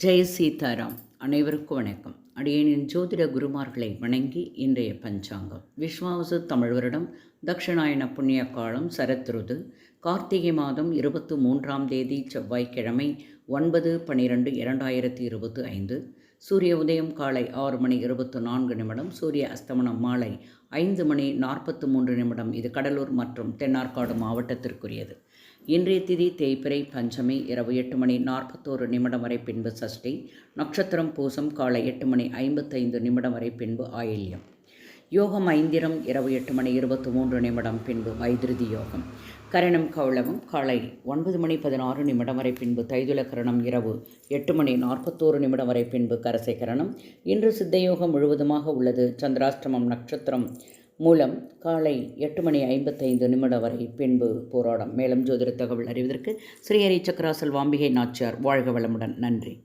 ஜெய் சீதாராம் அனைவருக்கும் வணக்கம். அடியேனின் ஜோதிட குருமார்களை வணங்கி இன்றைய பஞ்சாங்கம். விஸ்வாசு தமிழ் வருடம் தக்ஷணாயன புண்ணிய காலம் சரத்ருது கார்த்திகை மாதம் இருபத்து மூன்றாம் தேதி செவ்வாய்க்கிழமை ஒன்பது பனிரெண்டு இரண்டாயிரத்தி இருபத்தி ஐந்து சூரிய உதயம் காலை ஆறு மணி இருபத்து நான்கு நிமிடம் சூரிய அஸ்தமனம் மாலை ஐந்து மணி நாற்பத்து மூன்று நிமிடம். இது கடலூர் மற்றும் தென்னார்காடு மாவட்டத்திற்குரியது. இன்றைய திதி தேய்பிரை பஞ்சமி இரவு எட்டு மணி நாற்பத்தோரு நிமிடம் வரை பின்பு சஷ்டி நட்சத்திரம் பூசம் காலை எட்டு மணி ஐம்பத்தைந்து நிமிடம் வரை பின்பு ஆயில்யம். யோகம் ஐந்திரம் இரவு எட்டு மணி இருபத்தி மூன்று நிமிடம் பின்பு மைதிருதி யோகம். கரணம் கௌளவம் காலை ஒன்பது மணி பதினாறு நிமிடம் வரை பின்பு தைதுல கரணம் இரவு எட்டு மணி நாற்பத்தோரு நிமிடம் வரை பின்பு கரசை கரணம். இன்று சித்தயோகம் முழுவதுமாக உள்ளது. சந்திராஷ்டமம் நட்சத்திரம் மூலம் காலை எட்டு மணி ஐம்பத்தைந்து நிமிடம் வரை பின்பு போராடம். மேலும் ஜோதிட தகவல் அறிவதற்கு ஸ்ரீஹரி சக்கராசல் வாம்பிகை நாச்சியார். வாழ்க வளமுடன். நன்றி.